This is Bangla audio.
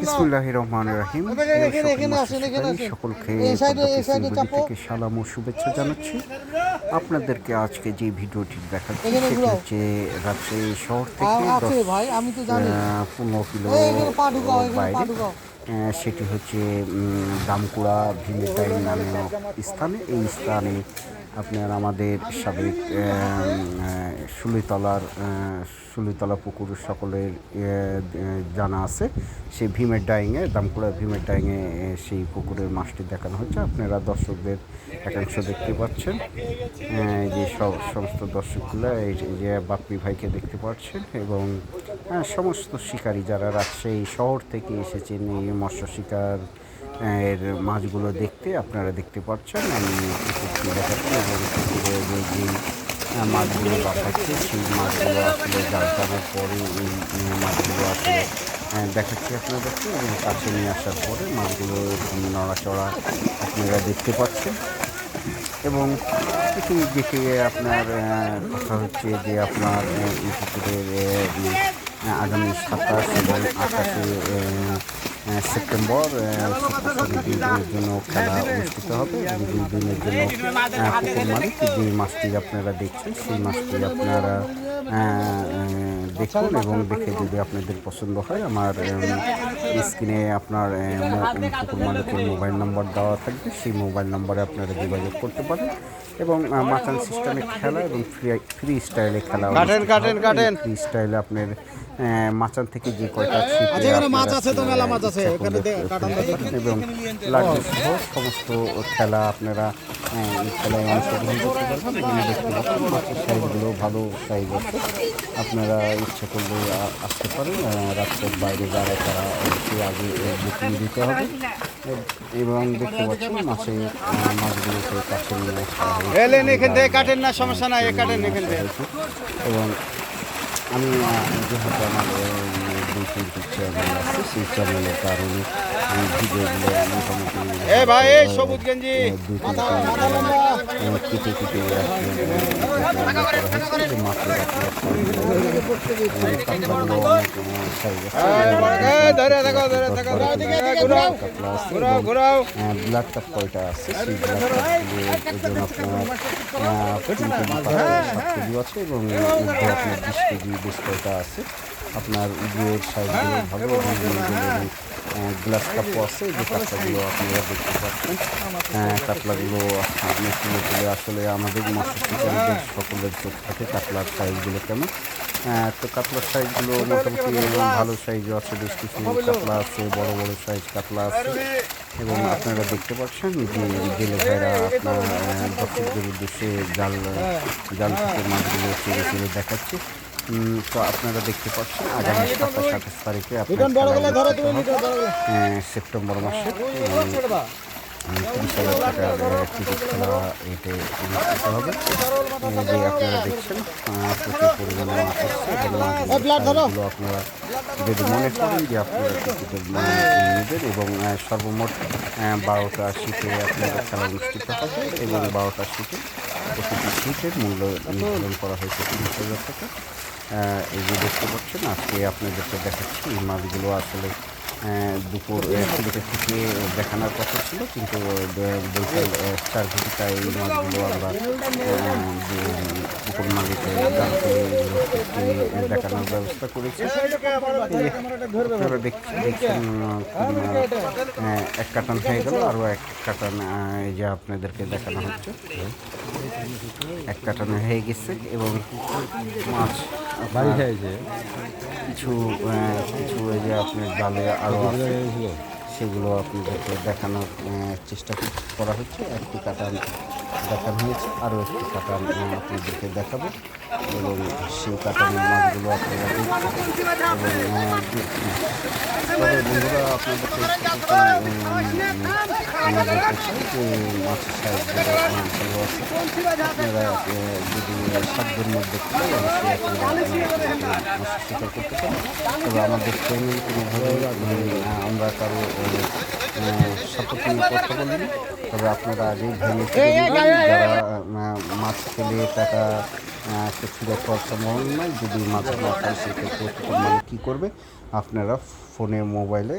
বিসমুল্লাহ রহমান রাহিম। সকলকে থেকে সালাম ও শুভেচ্ছা জানাচ্ছি। আপনাদেরকে আজকে যে ভিডিওটি দেখাচ্ছি যাচ্ছে সেটি ঘুরাও। হচ্ছে রাজশাহী শহর থেকে পনেরো কিলো বাইরে। সেটি হচ্ছে দামকুড়া ভিমেটাই নামক স্থানে। এই স্থানে আপনার আমাদের সাবেক সুলিতলার সুলিতলা পুকুর সকলের জানা আছে। সেই ভীমের ডাইংয়ে দামকুড়া ভীমের ডাইংয়ে সেই পুকুরের মাছটি দেখানো হচ্ছে। আপনারা দর্শকদের একাংশ দেখতে পাচ্ছেন। যে সব, সমস্ত দর্শকগুলো, এই যে- বাপ্পি ভাইকে দেখতে পাচ্ছেন এবং সমস্ত শিকারী যারা রাজশাহী শহর থেকে এসেছেন এই মৎস্য শিকার এর মাছগুলো দেখতে আপনারা দেখতে পাচ্ছেন। আমি দেখাচ্ছি যে মাছগুলো বাঁধাচ্ছে সেই মাছগুলো আসলে জাল টানার পরে এই মাছগুলো আসলে দেখাচ্ছি আপনাদেরকে এবং কাছে নিয়ে আসার পরে মাছগুলো নড়াচড়া আপনারা দেখতে পাচ্ছেন। এবং এটি দেখে আপনার কথা হচ্ছে যে আপনার পুকুরের আগামী সাতাশ এবং আঠাশে সেপ্টেম্বর দুই দিনের জন্য খেলা অনুষ্ঠিত হবে। এবং দুই দিনের জন্য পুকুর মালিক যে মাছটি আপনারা দেখছেন সেই মাছটি আপনারা দেখুন এবং দেখে যদি আপনাদের পছন্দ হয় আমার স্ক্রিনে আপনার পুকুর মালিকের মোবাইল নাম্বার দেওয়া থাকবে। সেই মোবাইল নাম্বারে আপনারা যোগাযোগ করতে পারেন এবং মাচান সিস্টেমে খেলা এবং ফ্রি ফ্রি স্টাইলে খেলা। ফ্রি স্টাইলে আপনার মাচান থেকে যে কয়টা ছিপে আচ্ছা, এবং সহ সমস্ত খেলা আপনারা এই খেলায় অংশগ্রহণ করতে পারবেন। দেখতে পাচ্ছেন মাছের সাইজগুলো ভালো সাইজ আছে। আপনারা ইচ্ছা করলে আসতে পারেন রাস্তার বাইরে যারা তারা অবশ্যই আগে বুকিং দিতে হবে। এবং দেখতে পাচ্ছেন মাছে আহ, মাছগুলোকে কাছে নিয়ে আসা এবং আমি যেহেতু আমার দুই তিনটি চ্যানেল আছে সেই চ্যানেলের কারণে আমি ভিডিওগুলো মোটামুটি দুই তিনটি কেটে কেটে ব্লাড কাপ কয়টা আছে? সেই ব্লাড আপনার কেজি আছে এবং বিশ কেজি বেশ কয়টা আছে? আপনার ভালো গ্লাস কাপও আছে যে কাতলাগুলো আপনারা দেখতে পাচ্ছেন কাতলাগুলো আপনি তুলে তুলে আসলে আমাদের মৎস্য সকলের চোখ থাকে কাতলার সাইজগুলো কেমন। আহ, তো কাতলার সাইজগুলো মোটামুটি ভালো সাইজও আছে বেশ কিছু কাতলা আছে বড় বড় সাইজ কাতলা আছে। এবং আপনারা দেখতে পাচ্ছেন যে জেলে ভাইরা আপনার দর্শকদের উদ্দেশ্যে জাল জাল থেকে মাছগুলো চেড়ে চেড়ে দেখাচ্ছে। তো আপনারা দেখতে পাচ্ছেন আগামী সাতাশ আঠাশ তারিখে আপনার। আহ, সেপ্টেম্বর মাসে তিরিশ হাজার টাকার খেলা এতে অনুষ্ঠিত হবে। যে আপনারা দেখছেন প্রচুর পরিমাণে মাছ আসছে এবং আপনারা যদি মনে করেন যে আপনারা নেবেন এবং সর্বমোট বারোটা সিটে আপনাদের খেলা অনুষ্ঠিত হবে এবং বারোটা সিটে প্রতিটি সিটের মূল্য নির্ধারণ করা হয়েছে তিরিশ হাজার টাকা। এই যে দেখতে পাচ্ছেন আজকে আপনাদেরকে দেখাচ্ছি এই মাছগুলো আসলে দুপুর আহ, থেকে দেখানোর কথা ছিল কিন্তু বৈকাল চার ঘটিকায় এই মাছগুলো আমরা পুকুর মালিকে জালকে দেখানোর ব্যবস্থা করেছি। এই যে আপনারা দেখছেন এক কাটান হয়ে গেল আরও এক কাটান এই যে আপনাদেরকে দেখানো হচ্ছে। এক কাটানো হয়ে গেছে এবং মাছ আপনার কিছু আহ, কিছু এই যে আপনার জালে আরও আছে সেগুলো আপনাদেরকে দেখানোর চেষ্টা করা হচ্ছে। একটি কাটান দেখানো হয়েছে। আরও একটি কাটান আহ, আপনাদেরকে দেখাবো। এবং সেই কাটানের মাছগুলো আপনারা দেখবেন এবং আহ, দেখবেন। তবে বন্ধুরা আপনাদেরকে একটু যদি করতে আমরা কারও কথা তবে আপনারা আগেই ভেঙে যারা মাছ খেলে টাকা কিছু দেখার সম্ভাবনা নাই যদি মাছ না খায় সেক্ষেত্রে কী করবে আপনারা ফোনে, মোবাইলে